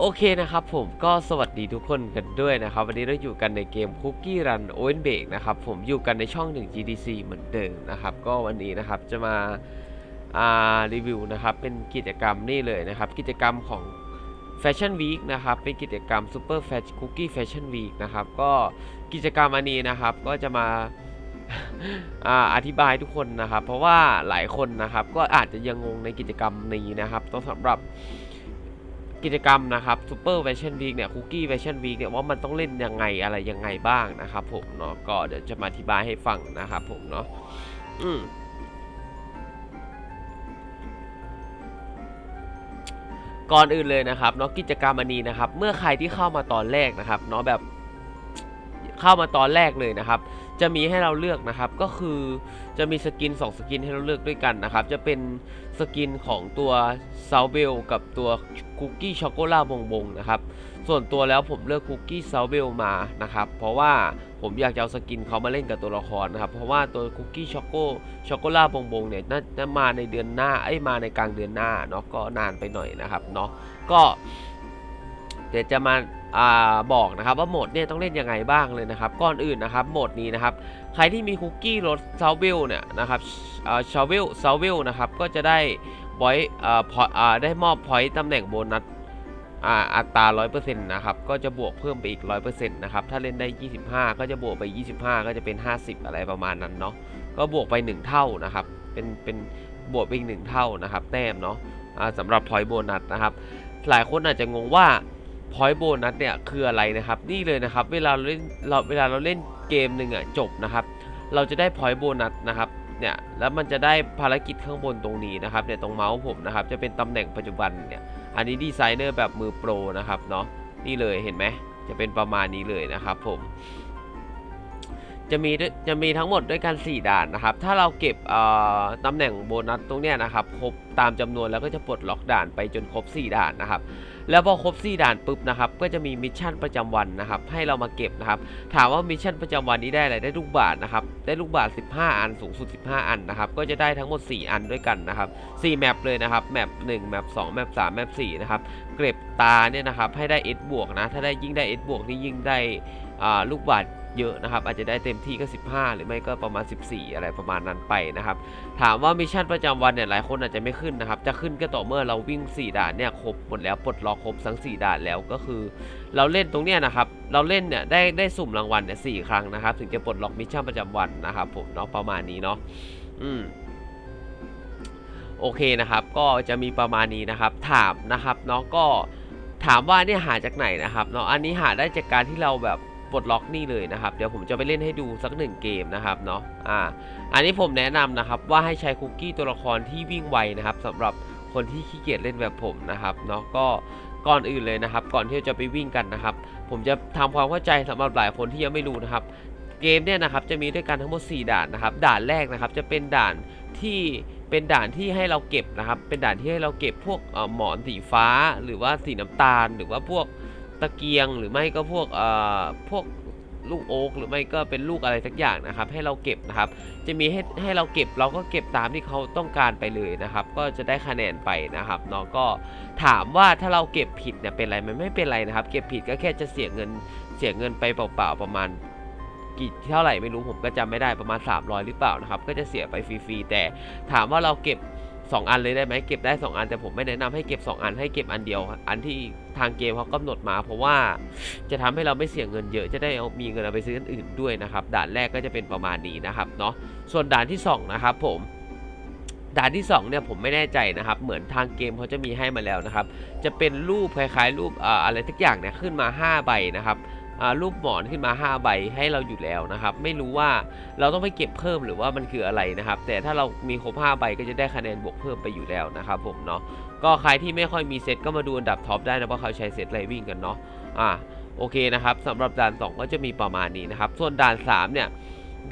โอเคนะครับผมก็สวัสดีทุกคนกันด้วยนะครับ วันนี้เราอยู่กันในเกม Cookie Run Owen b a k นะครับผมอยู่กันในช่อง 1 GDC เหมือนเดิมนะครับ ก็วันนี้นะครับจะมาอ่ารีวิวนะครับเป็นกิจกรรมนี่เลยนะครับ กิจกรรมของ Fashion Week นะครับเป็นกิจกรรม Super Fashion Cookie Fashion Week นะครับก็กิจกรรมอันนี้นะครับก็จะมาอาอธิบายทุกคนนะครับ เพราะว่าหลายคนนะครับก็อาจจะยังงงในกิจกรรมนี้นะครับต้องสำหรับ กิจกรรมนะครับ Super Fashion Week เนี่ย Cookie Fashion Week เนี่ยว่ามันต้องเล่นยังไงอะไรยังไงบ้างนะครับผมเนาะก็เดี๋ยวจะมาอธิบายให้ฟังนะครับผมเนาะอืมก่อนอื่นเลยนะครับเนาะกิจกรรมอันนี้นะครับ เมื่อใครที่เข้ามาตอนแรกนะครับเนาะแบบเข้ามาตอนแรกเลยนะครับ จะมีให้เราเลือกนะครับ ก็คือจะมีสกิน 2 สกินให้เราเลือกด้วยกันนะครับ จะเป็นสกินของตัวซาเบลกับตัวคุกกี้ช็อกโกแลตบงบงนะครับ ส่วนตัวแล้วผมเลือกคุกกี้ซาเบลมานะครับ เพราะว่าผมอยากจะเอาสกินเขามาเล่นกับตัวละครนะครับ เพราะว่าตัวคุกกี้ช็อกโกช็อกโกแลตบงบงเนี่ยน่าจะมาในเดือนหน้าไอ้มาในกลางเดือนหน้าเนาะก็นานไปหน่อยนะครับเนาะก็เดี๋ยวจะมา บอกนะครับว่าโหมดเนี่ยต้องเล่นยังไงบ้างเลยนะครับก่อนอื่นนะครับโหมดนี้นะครับใครที่มีคุกกี้รสซาวเวลเนี่ยนะครับชาวเวลซาวเวลนะครับก็จะได้บอยอได้มอบพอยต์ตำแหน่งโบนัสอ่าอัตรา100%นะครับก็จะบวกเพิ่มไปอีก 100%นะครับถ้าเล่นได้ 25 ก็จะบวกไป 25 ก็จะเป็น 50 อะไรประมาณนั้นเนาะก็บวกไป 1 เท่านะครับเป็นเป็นบวกไปอีก 1 เท่านะครับแต้มเนาะสำหรับพอยต์โบนัสนะครับหลายคนอาจจะงงว่า พอยต์โบนัสเนี่ยคืออะไรนะครับ นี่เลยนะครับเวลาเราเล่นเราเวลาเราเล่นเกมหนึ่งอะจบนะครับ เราจะได้พอยต์โบนัสนะครับเนี่ยแล้วมันจะได้ภารกิจข้างบนตรงนี้นะครับเนี่ยตรงเมาส์ผมนะครับจะเป็นตำแหน่งปัจจุบันเนี่ยอันนี้ดีไซเนอร์แบบมือโปรนะครับเนาะนี่เลยเห็นไหมจะเป็นประมาณนี้เลยนะครับผม จะมีด้วยจะมีทั้งหมดด้วยกัน 4 ด่านนะครับ ถ้าเราเก็บตำแหน่งโบนัสตรงเนี้ยนะครับครบตามจำนวนแล้วก็จะปลดล็อกด่านไปจนครบ 4 ด่านนะครับ แล้วพอครบ 4 ด่านปุ๊บนะครับ ก็จะมีมิชชั่นประจำวันนะครับ ให้เรามาเก็บนะครับ ถามว่ามิชชั่นประจำวันนี้ได้อะไร ได้ลูกบาศก์นะครับ ได้ลูกบาศก์15 อัน สูงสุด 15 อันนะครับ ก็จะได้ทั้งหมด 4 อันด้วยกันนะครับ 4 แมปเลยนะครับ แมป1แมป2แมป3แมป4นะครับ เก็บตาเนี่ยนะครับ ให้ได้ S บวกนะ ถ้าได้ยิ่งได้ S บวกนี่ยิ่งได้ลูกบาศก์ เยอะนะครับ อาจจะได้เต็มที่ก็ 15 หรือไม่ก็ประมาณ 14 อะไรประมาณนั้นไปนะครับ ถามว่ามิชชั่นประจำวันเนี่ยหลายคนอาจจะไม่ขึ้นนะครับ จะขึ้นก็ต่อเมื่อเราวิ่ง 4 ด่านเนี่ยครบหมดแล้วปลดล็อกครบทั้ง 4 ด่านแล้วก็คือ เราเล่นตรงเนี้ยนะครับ เราเล่นเนี่ยได้ได้สุ่มรางวัลเนี่ยสครั้งนะครับ ถึงจะปลดล็อกมิชชั่นประจำวันนะครับผมเนาะประมาณนี้เนาะอืมโอเคนะครับ ก็จะมีประมาณนี้นะครับ ถามนะครับเนาะก็ถามว่าเนี่ยหาจากไหนนะครับเนาะอันนี้หาได้จากการที่เราแบบ ปลดล็อกนี่เลยนะครับ เดี๋ยวผมจะไปเล่นให้ดูสักหนึ่งเกมนะครับเนาะอ่าอันนี้ผมแนะนำนะครับว่าให้ใช้คุกกี้ตัวละครที่วิ่งไวนะครับสำหรับคนที่ขี้เกียจเล่นแบบผมนะครับเนาะก็ก่อนอื่นเลยนะครับ ก่อนที่จะไปวิ่งกันนะครับ ผมจะทำความเข้าใจสำหรับหลายคนที่ยังไม่รู้นะครับ เกมเนี่ยนะครับจะมีด้วยกันทั้งหมด 4 ด่านนะครับ ด่านแรกนะครับจะเป็นด่านที่เป็นด่านที่ให้เราเก็บนะครับ เป็นด่านที่ให้เราเก็บพวกอ่อหมอนสีฟ้า หรือว่าสีน้ำตาล หรือว่าพวก ตะเกียงหรือไม่ก็พวกเอ่อพวกลูกโอ๊กหรือไม่ก็เป็นลูกอะไรสักอย่างนะครับ ให้เราเก็บนะครับ จะมีให้ให้เราเก็บเราก็เก็บตามที่เขาต้องการไปเลยนะครับ ก็จะได้คะแนนไปนะครับเนาะก็ถามว่าถ้าเราเก็บผิดเนี่ยเป็นไรไมันไม่เป็นไรนะครับ เก็บผิดก็แค่จะเสียเงินเสียเงินไปเปล่าๆประมาณกี่เท่าไหร่ไม่รู้ผมก็จำไม่ได้ประมาณ 300 หรือเปล่านะครับ ก็จะเสียไปฟรีๆแต่ถามว่าเราเก็บ 2 อันเลยได้ไหมเก็บได้ 2 อันแต่ผมไม่แนะนำให้เก็บ 2 อันให้เก็บอันเดียว อันที่ทางเกมเขากำหนดมา เพราะว่าจะทำให้เราไม่เสียเงินเยอะจะได้เอามีเงินเอาไปซื้ออันอื่นด้วยนะครับด่านแรกก็จะเป็นประมาณนี้นะครับเนาะส่วนด่านที่ 2 นะครับผมด่านที่2เนี่ยผมไม่แน่ใจนะครับ เหมือนทางเกมเขาจะมีให้มาแล้วนะครับ จะเป็นรูปคล้ายๆรูปเอ่ออะไรทุกอย่างเนี่ยขึ้นมา 5 ใบนะครับ รูปหมอนขึ้นมา 5 ใบให้เราอยู่แล้วนะครับ ไม่รู้ว่าเราต้องไปเก็บเพิ่มหรือว่ามันคืออะไรนะครับ แต่ถ้าเรามีครบ 5 ใบก็จะได้คะแนนบวกเพิ่มไปอยู่แล้วนะครับผมเนาะก็ใครที่ไม่ค่อยมีเซตก็มาดูอันดับท็อปได้นะว่าะเขาใช้เซตไรวิ่งกันเนาะอ่าโอเคนะครับสำหรับด่าน 2 ก็จะมีประมาณนี้นะครับ ส่วนด่าน 3 เนี่ย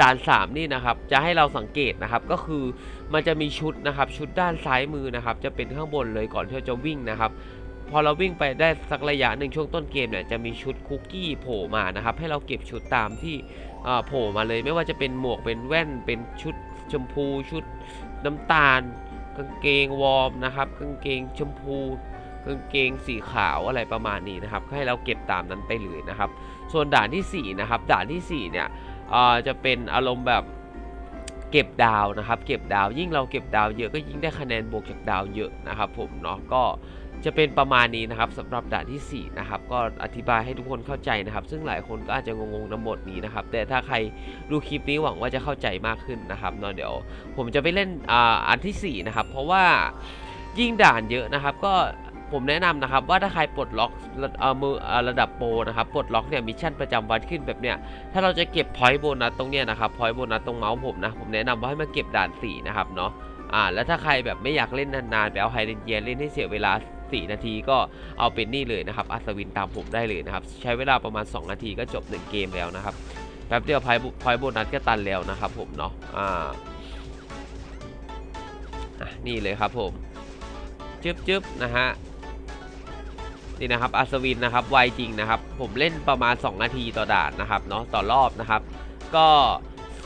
ด่าน 3 นี่นะครับ จะให้เราสังเกตนะครับ ก็คือมันจะมีชุดนะครับ ชุดด้านซ้ายมือนะครับ จะเป็นข้างบนเลยก่อนที่เราจะวิ่งนะครับ พอเราวิ่งไปได้สักระยะหนึ่งช่วงต้นเกมเนี่ยจะมีชุดคุกกี้โผล่มานะครับ ให้เราเก็บชุดตามที่โผล่มาเลย ไม่ว่าจะเป็นหมวกเป็นแว่นเป็นชุดชมพูชุดน้ำตาล กางเกงวอร์มนะครับ กางเกงชมพูกางเกงสีขาวอะไรประมาณนี้นะครับให้เราเก็บตามนั้นไปเลยนะครับ ส่วนด่านที่สี่นะครับด่านที่สี่เนี่ยจะเป็นอารมณ์แบบเก็บดาวนะครับ เก็บดาวยิ่งเราเก็บดาวเยอะก็ยิ่งได้คะแนนบวกจากดาวเยอะนะครับผมเนาะก็ จะเป็นประมาณนี้นะครับสำหรับด่านที่ 4 นะครับ ก็อธิบายให้ทุกคนเข้าใจนะครับ ซึ่งหลายคนก็อาจจะงงๆในบทนี้นะครับ แต่ถ้าใครดูคลิปนี้หวังว่าจะเข้าใจมากขึ้นนะครับเนาะเดี๋ยว ผมจะไปเล่นอ่าอันที่ 4 นะครับ เพราะว่ายิ่งด่านเยอะนะครับ ก็ผมแนะนำนะครับว่าถ้าใครปลดล็อกเอ่อมืออ่าระดับโปรนะครับปลดล็อกเนี่ยมิชชั่นประจำวันขึ้นแบบเนี้ยถ้าเราจะเก็บพอยต์โบนัสตรงเนี้ยนะครับพอยต์โบนัสตรงเมาส์ผมนะผมแนะนำว่าให้มาเก็บด่าน4นะครับเนาะอ่าแล้วถ้าใครแบบไม่อยากเล่นนานๆไปเอาไฮเดนเยียเล่นให้เสียเวลา 4 นาทีก็เอาเป็นนี่เลยนะครับ อัศวินตามผมได้เลยนะครับ ใช้เวลาประมาณ 2 นาทีก็จบ 1 เกมแล้วนะครับ แป๊บเดียวพอยพอยโบนัสก็ตันแล้วนะครับผมเนาะ อ่า นี่เลยครับผมจึ๊บจึ๊บนะฮะนี่นะครับอัศวินนะครับไวจริงนะครับ ผมเล่นประมาณ 2 นาทีต่อด่านนะครับเนาะต่อรอบนะครับ ก็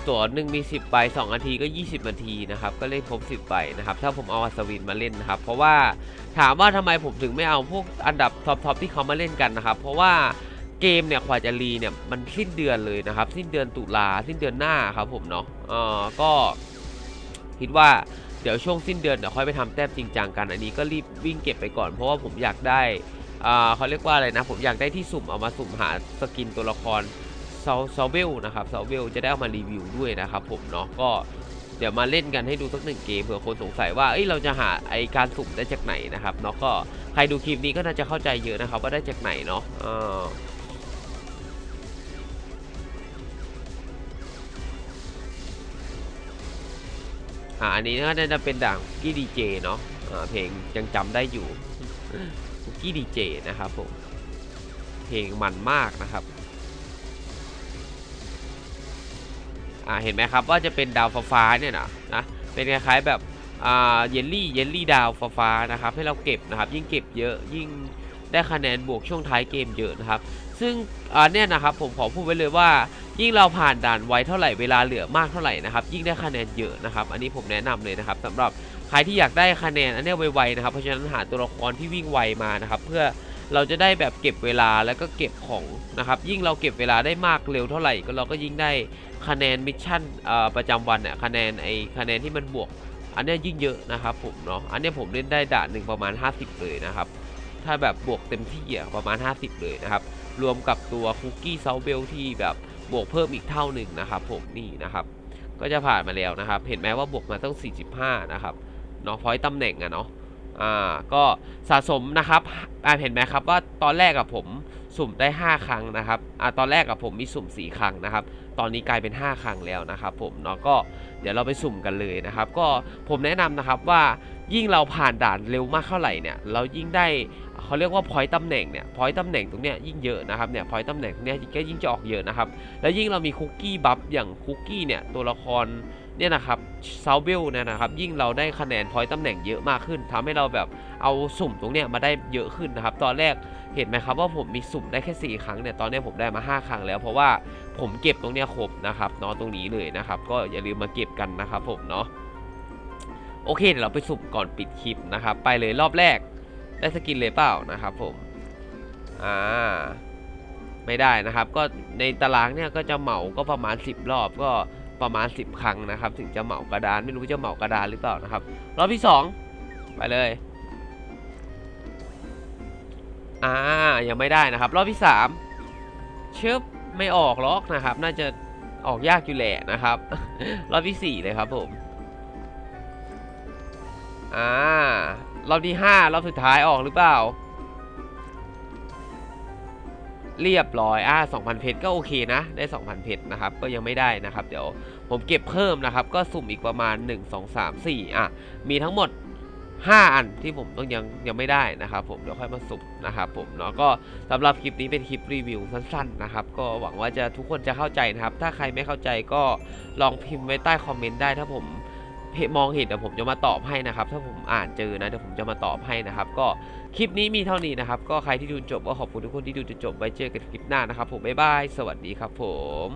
ตัวหนึ่งมี 10ใบ2นาทีก็ 20 นาทีนะครับ ก็เล่นครบ 10ใบนะครับ ถ้าผมเอาอัศวินมาเล่นนะครับ เพราะว่าถามว่าทำไมผมถึงไม่เอาพวกอันดับท็อปทอปที่เขามาเล่นกันนะครับ เพราะว่าเกมเนี่ยกว่าจะรีเนี่ยมันสิ้นเดือนเลยนะครับ สิ้นเดือนตุลาสิ้นเดือนหน้าครับผมเนาะเออก็คิดว่าเดี๋ยวช่วงสิ้นเดือนเดี๋ยวค่อยไปทำแต้มจริงจังกันอันนี้ก็รีบวิ่งเก็บไปก่อน เพราะว่าผมอยากได้อ่าเขาเรียกว่าอะไรนะ ผมอยากได้ที่สุ่มเอามาสุ่มหาสกินตัวละคร ซาซาเวลนะครับซาเวลจะได้เอามารีวิวด้วยนะครับผมเนาะก็เดี๋ยวมาเล่นกันให้ดูสักหนึ่งเกมเผื่อคนสงสัยว่าเอ้ยเราจะหาไอการสุ่มได้จากไหนนะครับเนาะก็ใครดูคลิปนี้ก็น่าจะเข้าใจเยอะนะครับว่าได้จากไหนเนาะอ่าอันนี้ก็น่าจะเป็นด่างกี้ดีเจเนาะอ่าเพลงยังจำได้อยู่กี้ดีเจนะครับผมเพลงมันมากนะครับ อ่าเห็นไหมครับว่าจะเป็นดาวฟ้าเนี่ยนะนะเป็นคล้ายๆแบบอ่าเยลลี่เยลลี่ดาวฟ้านะครับให้เราเก็บนะครับ ยิ่งเก็บเยอะยิ่งได้คะแนนบวกช่วงท้ายเกมเยอะนะครับ ซึ่งอ่าเนี่ยนะครับผมขอพูดไว้เลยว่า ยิ่งเราผ่านด่านไวเท่าไหร่เวลาเหลือมากเท่าไหร่นะครับ ยิ่งได้คะแนนเยอะนะครับ อันนี้ผมแนะนำเลยนะครับสำหรับใครที่อยากได้คะแนนอันเนี้ยไวๆนะครับเพราะฉะนั้นหาตัวละครที่วิ่งไวมานะครับ เพื่อ เราจะได้แบบเก็บเวลาแล้วก็เก็บของนะครับ ยิ่งเราเก็บเวลาได้มากเร็วเท่าไหร่ก็เราก็ยิ่งได้คะแนนมิชชั่นประจำวันเนี่ยคะแนนไอคะแนนที่มันบวก อันเนี้ยยิ่งเยอะนะครับผมเนาะอันเนี้ยผมเล่นได้ด่านหนึ่งประมาณ 50 เลยนะครับ ถ้าแบบบวกเต็มที่อะประมาณ 50 เลยนะครับ รวมกับตัวคุกกี้เซาเบลที่แบบบวกเพิ่มอีกเท่าหนึ่งนะครับ ผมนี่นะครับ ก็จะผ่านมาแล้วนะครับ เห็นไหมว่าบวกมาต้อง 45 นะครับเนาะพอยตำแหน่งอะเนาะ อ่าก็สะสมนะครับอ่าเห็นไหมครับว่าตอนแรกกับผมสุ่มได้ 5 ครั้งนะครับอ่าตอนแรกกับผมมีสุ่ม 4 ครั้งนะครับ ตอนนี้กลายเป็น 5 ครั้งแล้วนะครับ ผมเนาะก็เดี๋ยวเราไปสุ่มกันเลยนะครับ ก็ผมแนะนำนะครับว่ายิ่งเราผ่านด่านเร็วมากเท่าไหร่เนี่ย เรายิ่งได้ เขาเรียกว่าพอยต์ตำแหน่งเนี่ยพอยต์ตำแหน่งตรงเนี้ยยิ่งเยอะนะครับเนี่ยพอยต์ตำแหน่งตรงเนี้ยก็ยิ่งจะออกเยอะนะครับ แล้วยิ่งเรามีคุกกี้บัฟอย่างคุกกี้เนี่ยตัวละครเนี่ยนะครับเซาเบลเนี่ยนะครับยิ่งเราได้คะแนนพอยต์ตำแหน่งเยอะมากขึ้นทำให้เราแบบเอาสุ่มตรงเนี้ยมาได้เยอะขึ้นนะครับ ตอนแรกเห็นไหมครับว่าผมมีสุ่มได้แค่ 4 ครั้งเนี่ยตอนนี้ผมได้มา 5 ครั้งแล้ว เพราะว่าผมเก็บตรงเนี้ยครบนะครับเนาะตรงนี้เลยนะครับ ก็อย่าลืมมาเก็บกันนะครับผมเนาะโอเคเดี๋ยวเราไปสุ่มก่อนปิดคลิปนะครับ ไปเลยรอบแรก ได้สกินเลยเปล่านะครับผมอ่าไม่ได้นะครับ ก็ในตารางเนี่ยก็จะเหมาก็ประมาณ 10 รอบก็ประมาณ 10 ครั้งนะครับ ถึงจะเหมากระดานไม่รู้จะเหมากระดานหรือเปล่านะครับ รอบที่ 2 ไปเลยอ่ายังไม่ได้นะครับ รอบที่ 3ชิบไม่ออกล็อกนะครับ น่าจะออกยากอยู่แหละนะครับ รอบที่ 4 เลยครับผม อ่ารอบที่5รอบสุดท้ายออกหรือเปล่า เรียบร้อยอ่า2,000 เพชรก็โอเคนะ ได้ 2,000 เพชรนะครับ ก็ยังไม่ได้นะครับ เดี๋ยวผมเก็บเพิ่มนะครับ ก็สุ่มอีกประมาณ 1 2 3 4 อะ มีทั้งหมด 5 อันที่ผมต้องยังยังไม่ได้นะครับ ผมเดี๋ยวค่อยมาสุ่มนะครับผมเนาะก็สำหรับคลิปนี้เป็นคลิปรีวิวสั้นๆนะครับ ก็หวังว่าจะทุกคนจะเข้าใจนะครับ ถ้าใครไม่เข้าใจก็ลองพิมพ์ไว้ใต้คอมเมนต์ได้ถ้าผม มองเห็นเดี๋ยวผมจะมาตอบให้นะครับ ถ้าผมอ่านเจอนะเดี๋ยวผมจะมาตอบให้นะครับ ก็คลิปนี้มีเท่านี้นะครับ ก็ใครที่ดูจบก็ขอบคุณทุกคนที่ดูจนจบไว้เจอกันคลิปหน้านะครับผมบ๊ายบายสวัสดีครับผม